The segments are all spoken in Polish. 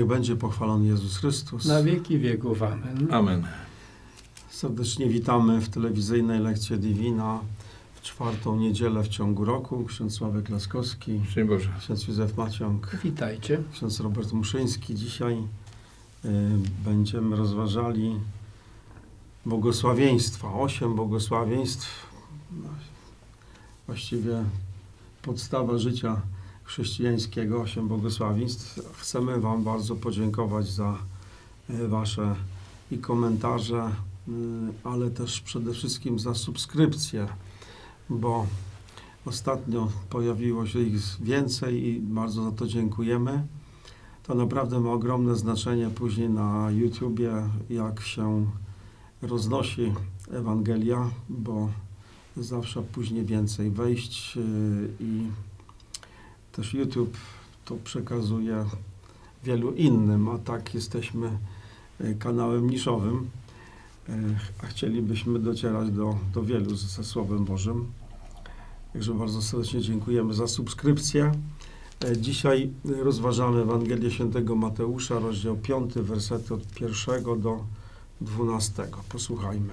Niech będzie pochwalony Jezus Chrystus. Na wieki wieków. Amen. Amen. Serdecznie witamy w telewizyjnej lekcji Divina w czwartą niedzielę w ciągu roku. Ksiądz Sławek Laskowski, Szczęść Boże. ksiądz Józef Maciąg, Witajcie. ksiądz Robert Muszyński. Dzisiaj y, będziemy rozważali błogosławieństwa. Osiem błogosławieństw. No, Właściwie podstawa życia chrześcijańskiego, osiem błogosławieństw. Chcemy Wam bardzo podziękować za y, Wasze i komentarze, ale też przede wszystkim za subskrypcję, bo ostatnio pojawiło się ich więcej i bardzo za to dziękujemy. To naprawdę ma ogromne znaczenie później na YouTubie, jak się roznosi Ewangelia, bo zawsze później więcej wejść y, i też YouTube to przekazuje wielu innym, a tak jesteśmy y, kanałem niszowym, y, a chcielibyśmy docierać do, do wielu ze Słowem Bożym. Także bardzo serdecznie dziękujemy za subskrypcję. E, Dzisiaj rozważamy Ewangelię Świętego Mateusza, rozdział 5, wersety od 1 do 12. Posłuchajmy.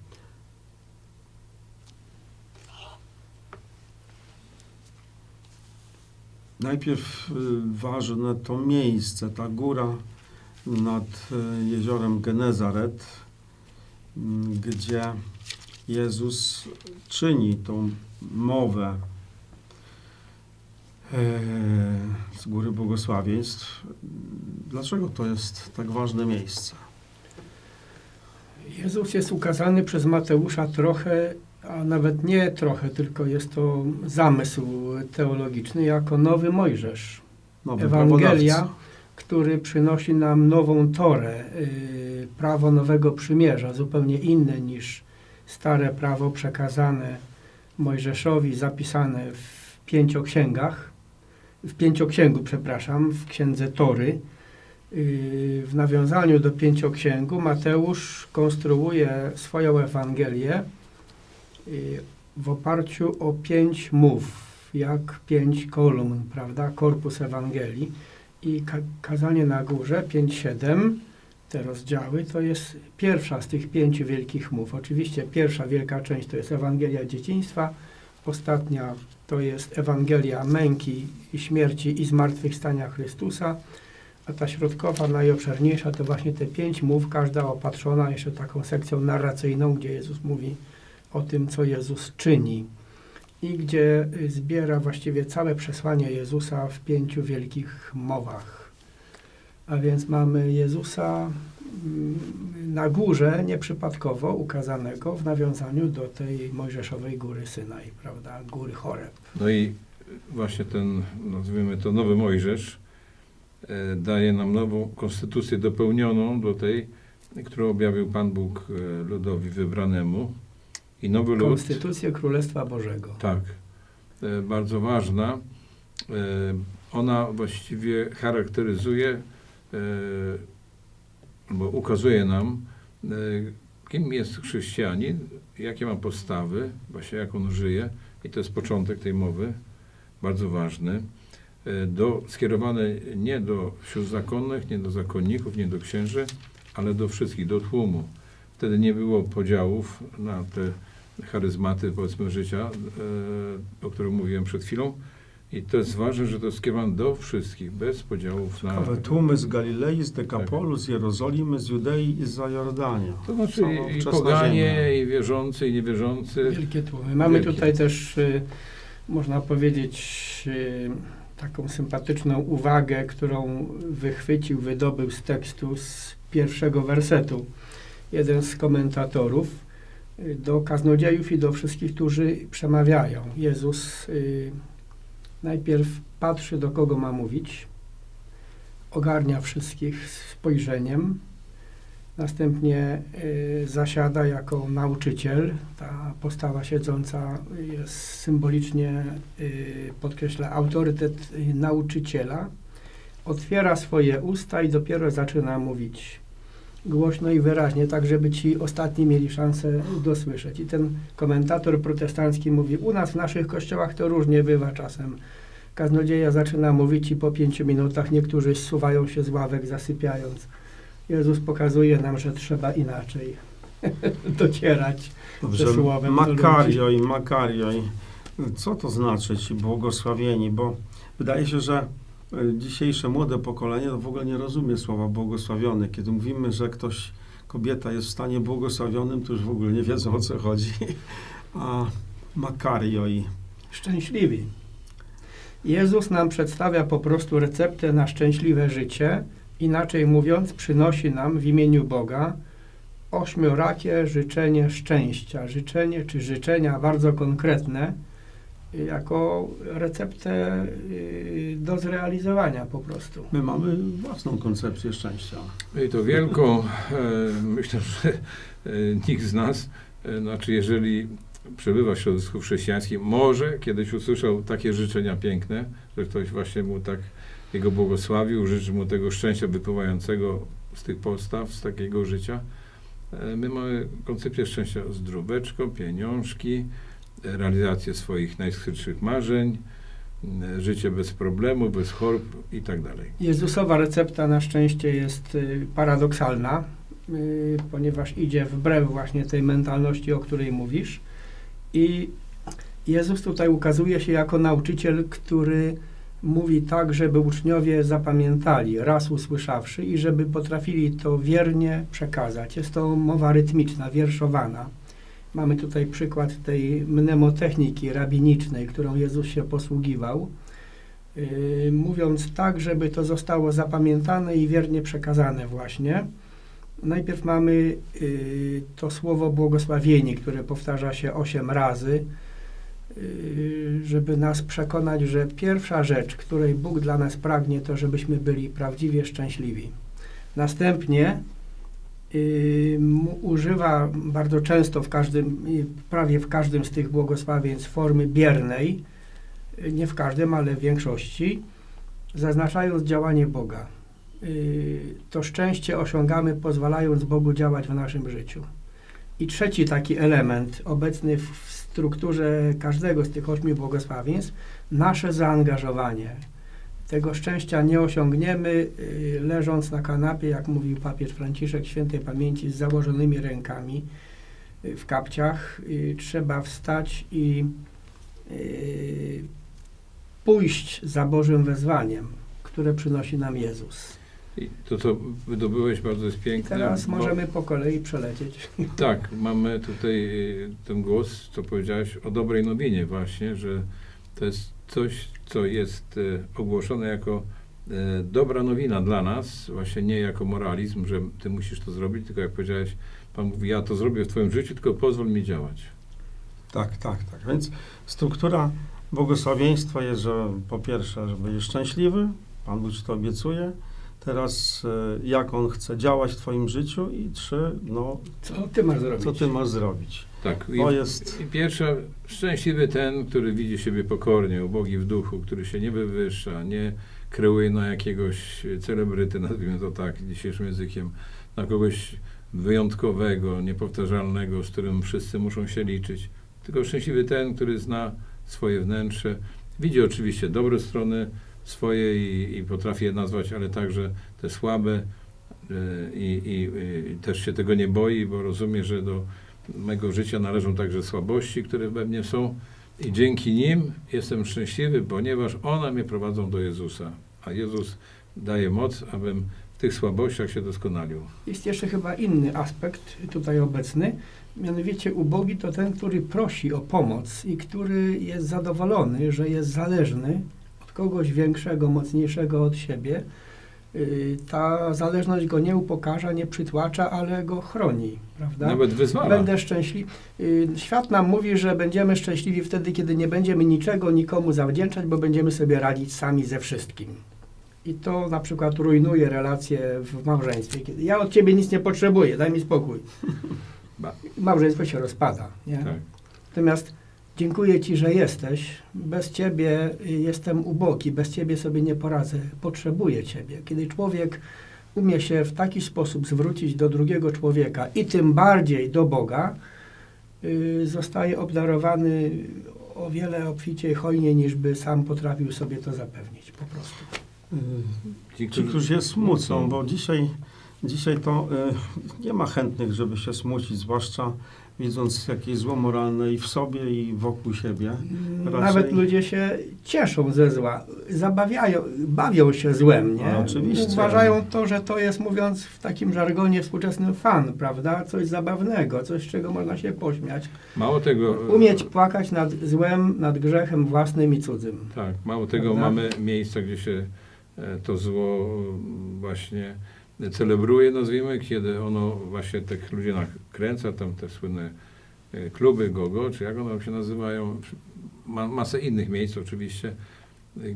Najpierw y, ważne to miejsce, ta góra nad y, jeziorem Genezaret, m, gdzie Jezus czyni tą mowę e, z góry błogosławieństw. Dlaczego to jest tak ważne miejsce? Jezus jest ukazany przez Mateusza trochę, a nawet nie trochę, tylko jest to zamysł teologiczny jako nowy Mojżesz. Nowy Ewangelia, który przynosi nam nową Torę, y, prawo nowego przymierza, zupełnie inne niż stare prawo przekazane Mojżeszowi, zapisane w pięcioksięgach, w pięcioksięgu, przepraszam, w księdze Tory. Y, W nawiązaniu do pięcioksięgu Mateusz konstruuje swoją Ewangelię w oparciu o pięć mów, jak pięć kolumn, prawda, korpus Ewangelii i ka- kazanie na górze 5-7, te rozdziały, to jest pierwsza z tych pięciu wielkich mów. Oczywiście pierwsza wielka część to jest Ewangelia dzieciństwa, ostatnia to jest Ewangelia męki i śmierci i zmartwychwstania Chrystusa, a ta środkowa, najobszerniejsza to właśnie te pięć mów, każda opatrzona jeszcze taką sekcją narracyjną, gdzie Jezus mówi o tym, co Jezus czyni i gdzie y, zbiera właściwie całe przesłanie Jezusa w pięciu wielkich mowach. A więc mamy Jezusa mm, na górze, nieprzypadkowo ukazanego w nawiązaniu do tej Mojżeszowej góry Synaj, prawda, góry Choreb. No i właśnie ten, nazwijmy to nowy Mojżesz, e, daje nam nową konstytucję dopełnioną do tej, którą objawił Pan Bóg e, ludowi wybranemu. I nowy lud, Konstytucję Królestwa Bożego. tak, e, bardzo ważna. E, Ona właściwie charakteryzuje e, albo ukazuje nam, kim jest chrześcijanin, jakie ma postawy, właśnie jak on żyje. I to jest początek tej mowy, bardzo ważny. do, skierowane nie do sił zakonnych, nie do zakonników, nie do księży, ale do wszystkich, do tłumu. Wtedy nie było podziałów na te charyzmaty, powiedzmy, życia, e, o których mówiłem przed chwilą. I to jest ważne, że to jest skierowane do wszystkich, bez podziałów na... Ciekawe tłumy z Galilei, z Dekapolu, z Jerozolimy, z Judei i z Zajordanii. To znaczy i poganie, ziemia. i wierzący, i niewierzący. Wielkie tłumy. Mamy Wielkie. tutaj też, y, można powiedzieć, y, taką sympatyczną uwagę, którą wychwycił, wydobył z tekstu z pierwszego wersetu. Jeden z komentatorów y, do kaznodziejów i do wszystkich, którzy przemawiają. Jezus y, najpierw patrzy, do kogo ma mówić, ogarnia wszystkich spojrzeniem, Następnie y, zasiada jako nauczyciel. Ta postawa siedząca jest symbolicznie y, podkreśla autorytet nauczyciela. Otwiera swoje usta i dopiero zaczyna mówić głośno i wyraźnie, tak żeby ci ostatni mieli szansę dosłyszeć. I ten komentator protestancki mówi, u nas w naszych kościołach to różnie bywa czasem. Kaznodzieja zaczyna mówić i po pięciu minutach niektórzy zsuwają się z ławek, zasypiając. Jezus pokazuje nam, że trzeba inaczej docierać. Dobrze, ze słowem do Makario i Makario. i Co to znaczy ci błogosławieni? Bo wydaje się, że dzisiejsze młode pokolenie to w ogóle nie rozumie słowa błogosławiony. Kiedy mówimy, że ktoś, kobieta jest w stanie błogosławionym, to już w ogóle nie wiedzą o co chodzi. A Makario i Szczęśliwi. Jezus nam przedstawia po prostu receptę na szczęśliwe życie. Inaczej mówiąc, przynosi nam w imieniu Boga ośmiorakie życzenie szczęścia. Życzenie czy życzenia bardzo konkretne, jako receptę y, do zrealizowania po prostu. my mamy własną koncepcję szczęścia. I to wielką, e, myślę, że e, nikt z nas, e, znaczy jeżeli przebywa w środowisku chrześcijańskim, może kiedyś usłyszał takie życzenia piękne, że ktoś właśnie mu tak jego błogosławił, życzy mu tego szczęścia wypływającego z tych postaw, z takiego życia. My mamy koncepcję szczęścia zdróweczko, pieniążki, e, realizację swoich najskrytszych marzeń, e, życie bez problemu, bez chorób i tak dalej. Jezusowa recepta na szczęście jest y, paradoksalna, y, ponieważ idzie wbrew właśnie tej mentalności, o której mówisz. I Jezus tutaj ukazuje się jako nauczyciel, który mówi tak, żeby uczniowie zapamiętali, raz usłyszawszy i żeby potrafili to wiernie przekazać. Jest to mowa rytmiczna, wierszowana. Mamy tutaj przykład tej mnemotechniki rabinicznej, którą Jezus się posługiwał yy, mówiąc tak, żeby to zostało zapamiętane i wiernie przekazane właśnie. Najpierw mamy yy, to słowo błogosławieni, które powtarza się osiem razy, yy, żeby nas przekonać, że pierwsza rzecz, której Bóg dla nas pragnie, to żebyśmy byli prawdziwie szczęśliwi. Następnie używa bardzo często w każdym, yy, prawie w każdym z tych błogosławieństw formy biernej, nie w każdym, ale w większości, zaznaczając działanie Boga. Yy, To szczęście osiągamy pozwalając Bogu działać w naszym życiu. I trzeci taki element obecny w strukturze każdego z tych ośmiu błogosławieństw, nasze zaangażowanie. Tego szczęścia nie osiągniemy yy, leżąc na kanapie, jak mówił papież Franciszek świętej pamięci, z założonymi rękami yy, w kapciach. Yy, Trzeba wstać i pójść za Bożym wezwaniem, które przynosi nam Jezus. I to, co wydobyłeś, bardzo jest I piękne. teraz bo- możemy po kolei przelecieć. Tak, mamy tutaj y, ten głos, co powiedziałeś o dobrej nowinie właśnie, że to jest coś, co jest y, ogłoszone jako y, dobra nowina dla nas, właśnie nie jako moralizm, że ty musisz to zrobić, tylko jak powiedziałeś, Pan mówi, ja to zrobię w twoim życiu, tylko pozwól mi działać. Tak, tak, tak. Więc struktura błogosławieństwa jest, że po pierwsze, że będziesz szczęśliwy, Pan Bóg to obiecuje. Teraz e, jak On chce działać w twoim życiu i trzy, no, Co ty masz zrobić? co ty masz zrobić. Tak, i, jest, i pierwsza, szczęśliwy ten, który widzi siebie pokornie, ubogi w duchu, który się nie wywyższa, nie kreuje na jakiegoś celebryty, nazwijmy to tak dzisiejszym językiem, na kogoś wyjątkowego, niepowtarzalnego, z którym wszyscy muszą się liczyć. Tylko szczęśliwy ten, który zna swoje wnętrze, widzi oczywiście dobre strony, swoje i, i potrafi je nazwać, ale także te słabe y, i, i, i też się tego nie boi, bo rozumie, że do mego życia należą także słabości, które we mnie są i dzięki nim jestem szczęśliwy, ponieważ one mnie prowadzą do Jezusa, a Jezus daje moc, abym w tych słabościach się doskonalił. Jest jeszcze chyba inny aspekt tutaj obecny. Mianowicie ubogi to ten, który prosi o pomoc i który jest zadowolony, że jest zależny kogoś większego, mocniejszego od siebie. Yy, Ta zależność go nie upokarza, nie przytłacza, ale go chroni, prawda? Nawet wyzwala. Będę szczęśliwy. Świat nam mówi, że będziemy szczęśliwi wtedy, kiedy nie będziemy niczego nikomu zawdzięczać, bo będziemy sobie radzić sami ze wszystkim. I to na przykład rujnuje relacje w małżeństwie. Kiedy ja od ciebie nic nie potrzebuję, daj mi spokój. Małżeństwo się rozpada. Nie? Tak. Natomiast dziękuję Ci, że jesteś. Bez Ciebie jestem ubogi, bez Ciebie sobie nie poradzę. Potrzebuję Ciebie. Kiedy człowiek umie się w taki sposób zwrócić do drugiego człowieka i tym bardziej do Boga, y, zostaje obdarowany o wiele obficiej hojniej, niż by sam potrafił sobie to zapewnić po prostu. Ci, którzy się smucą, bo dzisiaj, dzisiaj to y, nie ma chętnych, żeby się smucić, zwłaszcza widząc jakieś zło moralne i w sobie, i wokół siebie. Raczej- Nawet ludzie się cieszą ze zła, zabawiają, bawią się złem, nie? Oczywiście. Uważają to, że to jest, mówiąc w takim żargonie współczesnym, fan, prawda? Coś zabawnego, coś, z czego można się pośmiać. Mało tego. Umieć płakać nad złem, nad grzechem własnym i cudzym. Tak, mało tego Prawda? mamy miejsca, gdzie się e, to zło m, właśnie celebruje, nazwijmy, kiedy ono właśnie tych ludzi nakręca, tam te słynne e, kluby gogo, czy jak one się nazywają, ma, masę innych miejsc oczywiście,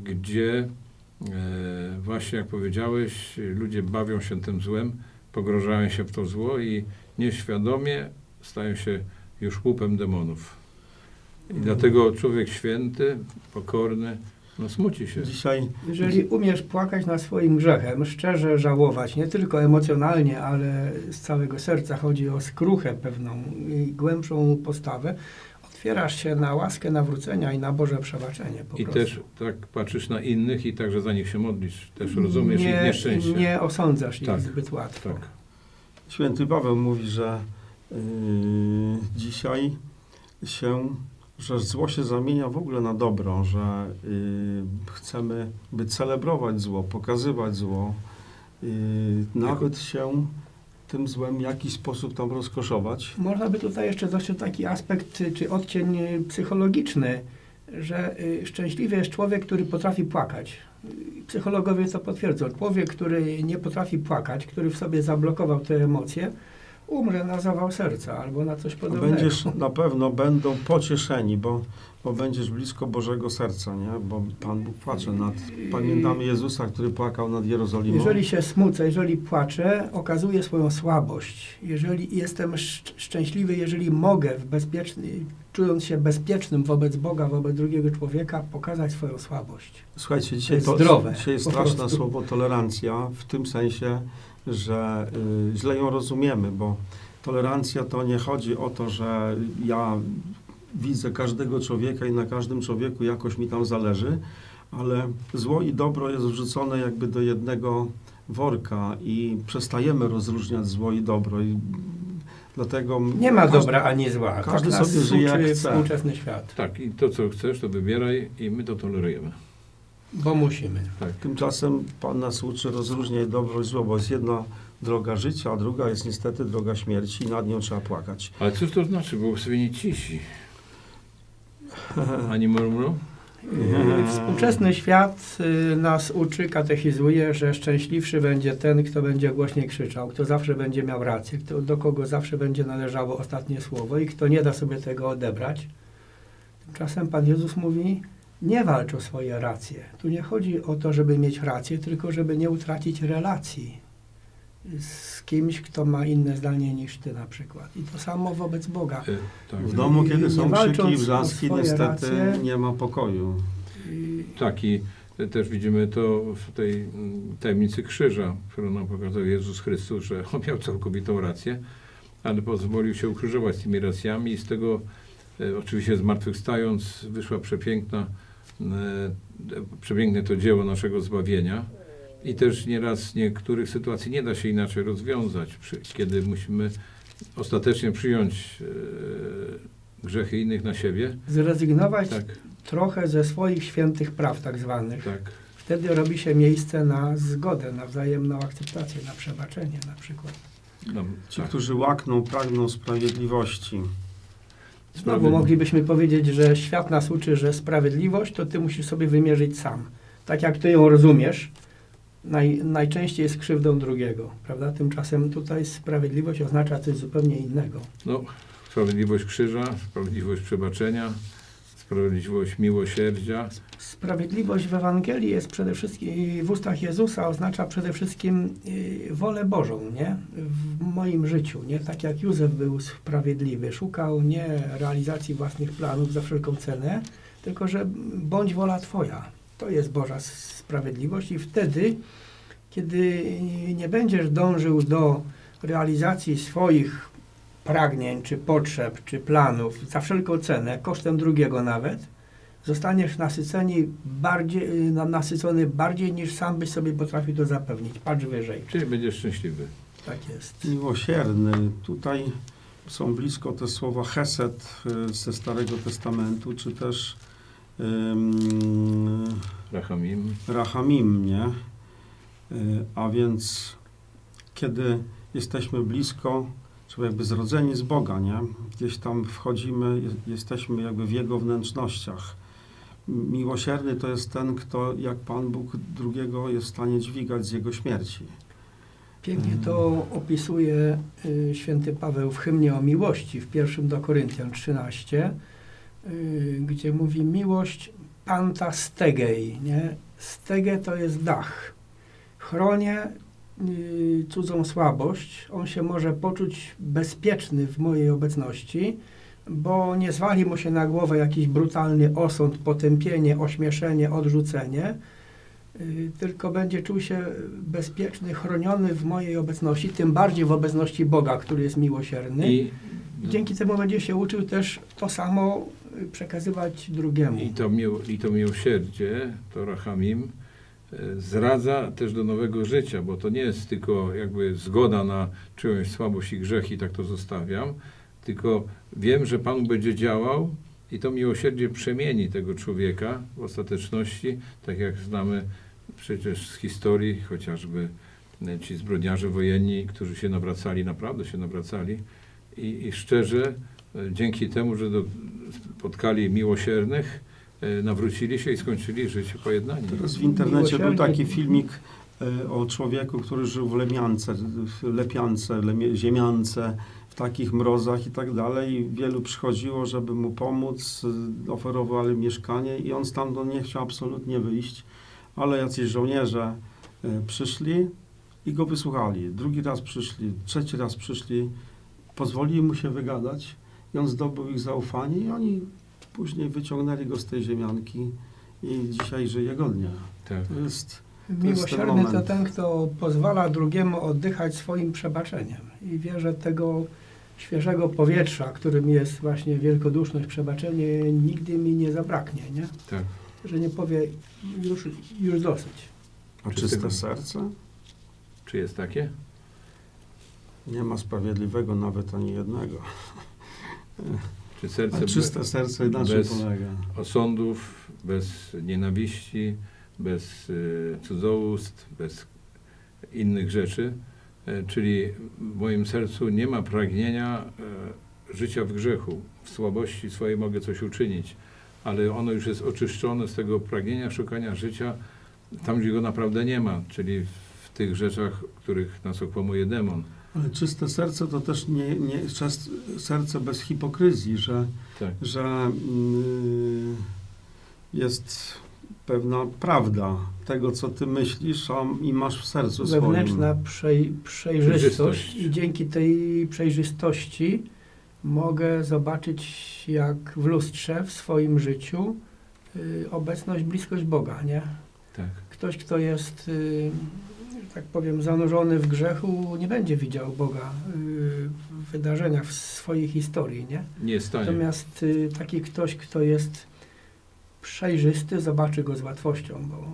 gdzie e, właśnie jak powiedziałeś, ludzie bawią się tym złem, pogrążają się w to zło i nieświadomie stają się już łupem demonów. I dlatego człowiek święty, pokorny, no smuci się. Dzisiaj Jeżeli umiesz płakać nad swoim grzechem, szczerze żałować, nie tylko emocjonalnie, ale z całego serca, chodzi o skruchę pewną i głębszą postawę, otwierasz się na łaskę nawrócenia i na Boże przebaczenie po I prostu. też tak patrzysz na innych i także za nich się modlisz. Też rozumiesz ich nie, nieszczęście. Nie osądzasz ich Tak, zbyt łatwo. Tak. święty Paweł mówi, że y, dzisiaj się, że zło się zamienia w ogóle na dobro, że y, chcemy by celebrować zło, pokazywać zło, y, nawet się tym złem w jakiś sposób tam rozkoszować. Można by tutaj jeszcze dostrzec taki aspekt czy odcień y, psychologiczny, że y, szczęśliwy jest człowiek, który potrafi płakać. Y, Psychologowie to potwierdzą. Człowiek, który nie potrafi płakać, który w sobie zablokował te emocje, umrze na zawał serca albo na coś podobnego. Będziesz na pewno będą pocieszeni, bo, bo będziesz blisko Bożego serca, nie? Bo Pan Bóg płacze nad. Pamiętamy Jezusa, który płakał nad Jerozolimą. Jeżeli się smucę, jeżeli płaczę, okazuję swoją słabość. Jeżeli jestem szcz- szczęśliwy, jeżeli mogę w bezpieczny, czując się bezpiecznym wobec Boga, wobec drugiego człowieka, pokazać swoją słabość. Słuchajcie, dzisiaj, jest to, zdrowe, dzisiaj straszne słowo tolerancja w tym sensie, że y, źle ją rozumiemy, bo tolerancja to nie chodzi o to, że ja widzę każdego człowieka i na każdym człowieku jakoś mi tam zależy, ale zło i dobro jest wrzucone jakby do jednego worka i przestajemy rozróżniać zło i dobro. I dlatego Nie ma każdy- dobra ani zła. każdy tak sobie żyje jak chce. współczesny świat. Tak, i to co chcesz, to wybieraj i my to tolerujemy. Bo musimy. Tak. Tymczasem Pan nas uczy rozróżniać dobro i zło, bo jest jedna droga życia, a druga jest niestety droga śmierci i nad nią trzeba płakać. Ale cóż to znaczy? Błogosławieni cisi. Ani murmuru? Współczesny świat yy, nas uczy, katechizuje, że szczęśliwszy będzie ten, kto będzie głośniej krzyczał, kto zawsze będzie miał rację, kto, do kogo zawsze będzie należało ostatnie słowo i kto nie da sobie tego odebrać. Tymczasem Pan Jezus mówi, nie walcz o swoje racje. Tu nie chodzi o to, żeby mieć rację, tylko żeby nie utracić relacji z kimś, kto ma inne zdanie niż ty na przykład. I to samo wobec Boga. E, tak. W domu, kiedy są krzyki i wrzaski, niestety racje. nie ma pokoju. Tak, i też widzimy to w tej mm, tajemnicy krzyża, którą nam pokazał Jezus Chrystus, że on miał całkowitą rację, ale pozwolił się ukrzyżować z tymi racjami i z tego, oczywiście zmartwychwstając, wyszła przepiękna e, przebiegnie to dzieło naszego zbawienia. I też nieraz niektórych sytuacji nie da się inaczej rozwiązać, przy, kiedy musimy ostatecznie przyjąć e, grzechy innych na siebie. Zrezygnować Tak, trochę ze swoich świętych praw tak zwanych. tak. Wtedy robi się miejsce na zgodę, na wzajemną akceptację, na przebaczenie na przykład. No, Ci, tak. którzy łakną, pragną sprawiedliwości. Znowu moglibyśmy powiedzieć, że świat nas uczy, że sprawiedliwość to ty musisz sobie wymierzyć sam. Tak jak ty ją rozumiesz, naj, najczęściej jest krzywdą drugiego, prawda? Tymczasem tutaj sprawiedliwość oznacza coś zupełnie innego. No, sprawiedliwość krzyża, sprawiedliwość przebaczenia, sprawiedliwość miłosierdzia. Sprawiedliwość w Ewangelii jest przede wszystkim, w ustach Jezusa oznacza przede wszystkim y, wolę Bożą, nie? W moim życiu, nie? Tak jak Józef był sprawiedliwy, szukał nie realizacji własnych planów za wszelką cenę, tylko że bądź wola Twoja. To jest Boża sprawiedliwość i wtedy, kiedy nie będziesz dążył do realizacji swoich pragnień, czy potrzeb, czy planów za wszelką cenę, kosztem drugiego nawet, zostaniesz nasyceni bardziej, y, na- nasycony bardziej niż sam byś sobie potrafił to zapewnić. Patrz wyżej. Czyli będziesz szczęśliwy. Tak jest. Miłosierny. Tutaj są blisko te słowa Hesed y, ze Starego Testamentu, czy też ym, Rachamim. Rahamim, nie? Y, A więc kiedy jesteśmy blisko, czy jakby zrodzeni z Boga, nie? Gdzieś tam wchodzimy, je- jesteśmy jakby w Jego wnętrznościach. Miłosierny to jest ten, kto jak Pan Bóg drugiego jest w stanie dźwigać z Jego śmierci. Pięknie to opisuje y, święty Paweł w hymnie o miłości w pierwszym do Koryntian 13, y, gdzie mówi miłość panta stegei, nie? Stege to jest dach. Chronię cudzą słabość. On się może poczuć bezpieczny w mojej obecności, bo nie zwali mu się na głowę jakiś brutalny osąd, potępienie, ośmieszenie, odrzucenie, y, tylko będzie czuł się bezpieczny, chroniony w mojej obecności, tym bardziej w obecności Boga, który jest miłosierny. I, I dzięki temu będzie się uczył też to samo y, przekazywać drugiemu. i, to mił, I to miłosierdzie, to Rachamim, zradza też do nowego życia, bo to nie jest tylko jakby zgoda na czyjąś słabość i grzech i tak to zostawiam, tylko wiem, że Pan będzie działał i to miłosierdzie przemieni tego człowieka w ostateczności, tak jak znamy przecież z historii, chociażby ci zbrodniarze wojenni, którzy się nawracali, naprawdę się nawracali i, i szczerze e, dzięki temu, że do, spotkali miłosiernych, nawrócili się i skończyli życie pojednani. Teraz w internecie był taki filmik e, o człowieku, który żył w Lemiance, w Lepiance, Lemie, Ziemiance, w takich mrozach i tak dalej. I wielu przychodziło, żeby mu pomóc, e, oferowali mieszkanie i on stamtąd nie chciał absolutnie wyjść, ale jacyś żołnierze e, przyszli i go wysłuchali. Drugi raz przyszli, trzeci raz przyszli, pozwolili mu się wygadać i on zdobył ich zaufanie i oni później wyciągnęli go z tej ziemianki i dzisiaj żyje godnie. Tak. To jest jest ten Miłosierny to ten, kto pozwala drugiemu oddychać swoim przebaczeniem i wie, że tego świeżego powietrza, którym jest właśnie wielkoduszność, przebaczenie, nigdy mi nie zabraknie, nie? tak. Że nie powie już, już dosyć. A Czy czyste tego- serce? Czy jest takie? Nie ma sprawiedliwego nawet ani jednego. Czy serce A czyste serce na czym bez- polega? osądów, bez nienawiści, bez y, cudzołóstw, bez innych rzeczy. E, czyli w moim sercu nie ma pragnienia e, życia w grzechu. W słabości swojej mogę coś uczynić, ale ono już jest oczyszczone z tego pragnienia szukania życia tam, gdzie go naprawdę nie ma, czyli w tych rzeczach, których nas okłamuje demon. Ale czyste serce to też nie, nie czas- serce bez hipokryzji, że, Tak. że mm, jest pewna prawda tego, co ty myślisz a, i masz w sercu swoim. Wewnętrzna przej, przejrzystość Przejrzystość. i dzięki tej przejrzystości mogę zobaczyć jak w lustrze w swoim życiu y, obecność, bliskość Boga, nie? Tak. Ktoś, kto jest, y, tak powiem, zanurzony w grzechu, nie będzie widział Boga y, w wydarzeniach w swojej historii, nie? Nie jest stanie. Natomiast y, taki ktoś, kto jest przejrzysty, zobaczy go z łatwością, bo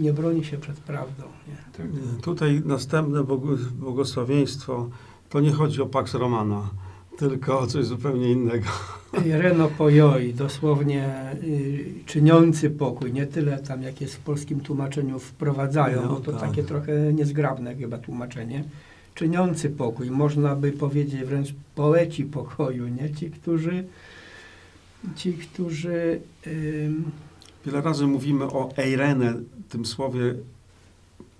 nie broni się przed prawdą. Nie? Tak. Tutaj następne błogosławieństwo to nie chodzi o Pax Romana, tylko o coś zupełnie innego. Reno pojoi, dosłownie y, czyniący pokój, nie tyle tam jak jest w polskim tłumaczeniu wprowadzają, No bo to tak. takie trochę niezgrabne chyba tłumaczenie. Czyniący pokój, można by powiedzieć wręcz poeci pokoju, nie? Ci, którzy ci, którzy ym, Wiele razy mówimy o Eirene, tym słowie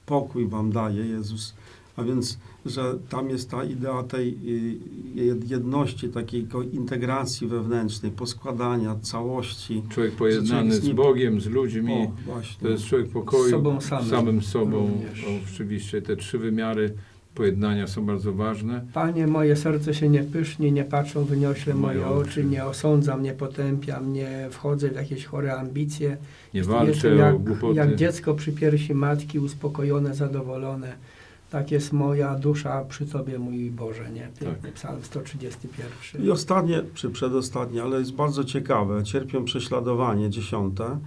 pokój wam daje Jezus, a więc, że tam jest ta idea tej y, jed- jedności, takiej integracji wewnętrznej, poskładania, całości. Człowiek pojednany z Bogiem, z ludźmi. O, właśnie. To jest człowiek pokoju. Z sobą samym. sobą. również. O, oczywiście te trzy wymiary pojednania są bardzo ważne. Panie, moje serce się nie pyszni, nie patrzą wyniośle Moje moje oczy. oczy, nie osądzam, nie potępiam, nie wchodzę w jakieś chore ambicje. Nie Jestem walczę jak, o głupoty. jak dziecko przy piersi matki, uspokojone, zadowolone. Tak jest moja dusza przy Tobie, mój Boże, nie? Piękny Tak. psalm 131. I ostatnie, czy przedostatnie, ale jest bardzo ciekawe, cierpią prześladowanie, dziesiąte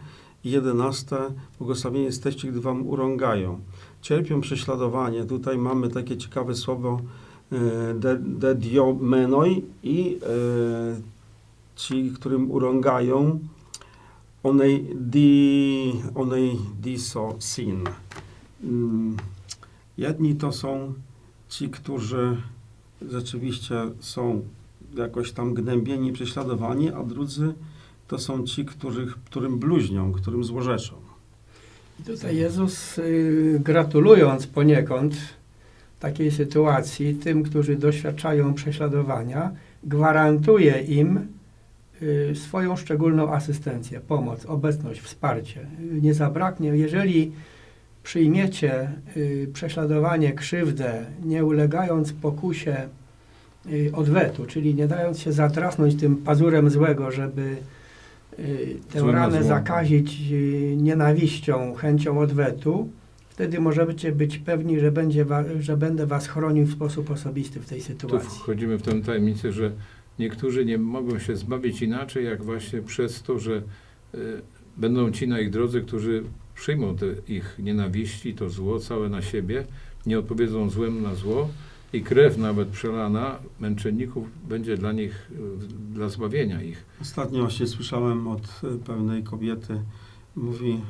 i jedenaste, błogosławieni jesteście, gdy wam urągają. Cierpią prześladowanie, tutaj mamy takie ciekawe słowo e, de, de diomenoi i e, ci, którym urągają, onej di, onej diso sin. Mm, Jedni to są ci, którzy rzeczywiście są jakoś tam gnębieni, prześladowani, a drudzy to są ci, których, którym bluźnią, którym złorzeczą. I tutaj Jezus, y, gratulując poniekąd takiej sytuacji tym, którzy doświadczają prześladowania, gwarantuje im y, swoją szczególną asystencję, pomoc, obecność, wsparcie. Nie zabraknie, jeżeli przyjmiecie y, prześladowanie, krzywdę, nie ulegając pokusie y, odwetu, czyli nie dając się zatrasnąć tym pazurem złego, żeby y, tę na ranę zakazić nienawiścią, chęcią odwetu, wtedy możecie być pewni, że, będzie że będę was chronił w sposób osobisty w tej Tu sytuacji. wchodzimy w tę tajemnicę, że niektórzy nie mogą się zbawić inaczej, jak właśnie przez to, że y, będą ci na ich drodze, którzy przyjmą te ich nienawiści, to zło całe na siebie, nie odpowiedzą złem na zło i krew nawet przelana męczenników będzie dla nich, y, dla zbawienia ich. Ostatnio właśnie słyszałem od e, pewnej kobiety, mówi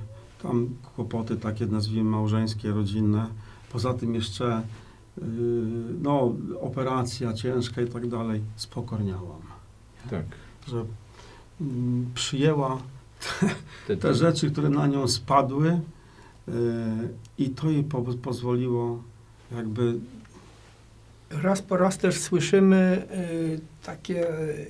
tam kłopoty takie, nazwijmy małżeńskie, rodzinne. Poza tym jeszcze yy, no, operacja ciężka i tak dalej. Spokorniałam. Tak. Że mm, przyjęła Te, te rzeczy, które na nią spadły yy, i to jej po, pozwoliło jakby Raz po raz też słyszymy y, takie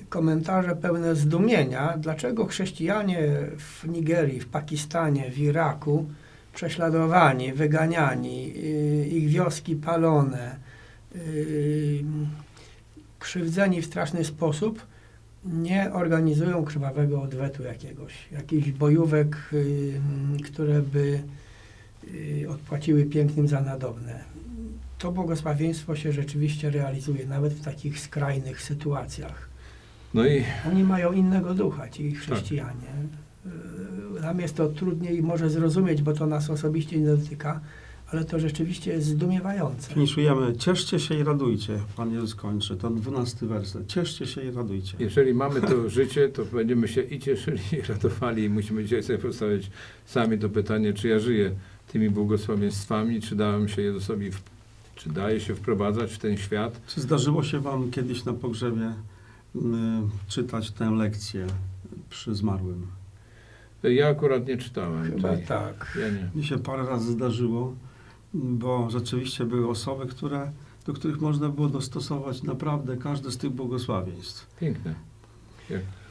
komentarze pełne zdumienia, dlaczego chrześcijanie w Nigerii, w Pakistanie, w Iraku prześladowani, wyganiani, y, ich wioski palone, krzywdzeni w straszny sposób, nie organizują krwawego odwetu jakiegoś, jakichś bojówek, y, które by y, odpłaciły pięknym za nadobne to błogosławieństwo się rzeczywiście realizuje, nawet w takich skrajnych sytuacjach. No i Oni mają innego ducha, ci chrześcijanie. Y, Nam jest to trudniej może zrozumieć, bo to nas osobiście nie dotyka, ale to rzeczywiście jest zdumiewające. finiszujemy. Cieszcie się i radujcie. Pan Jezus kończy. To dwunasty werset. Cieszcie się i radujcie. jeżeli mamy to życie, to będziemy się i cieszyli, i radowali. I musimy dzisiaj sobie postawić sami to pytanie, czy ja żyję tymi błogosławieństwami, czy dałem się Jezusowi, w, czy daje się wprowadzać w ten świat. Czy zdarzyło się Wam kiedyś na pogrzebie mm, czytać tę lekcję przy zmarłym? Ja akurat nie czytałem. Chyba tej- tak. Ja nie. Mi się parę razy zdarzyło, bo rzeczywiście były osoby, które, do których można było dostosować naprawdę każde z tych błogosławieństw. Piękne.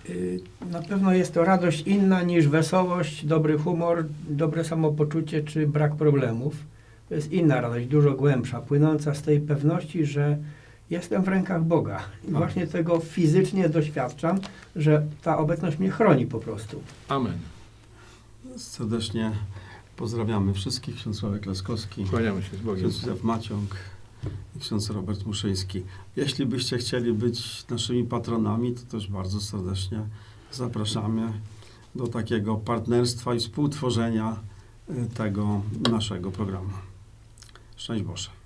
Y, Na pewno jest to radość inna niż wesołość, dobry humor, dobre samopoczucie czy brak problemów. To jest inna radość, dużo głębsza, płynąca z tej pewności, że jestem w rękach Boga. I Tak. właśnie tego fizycznie doświadczam, że ta obecność mnie chroni po prostu. Amen. Serdecznie pozdrawiamy wszystkich. Ksiądz Sławek Laskowski, Kłaniamy się z Bogiem. ksiądz Józef Maciąg i ksiądz Robert Muszyński. Jeśli byście chcieli być naszymi patronami, to też bardzo serdecznie zapraszamy. do takiego partnerstwa i współtworzenia y, tego naszego programu. Szczęść Boże.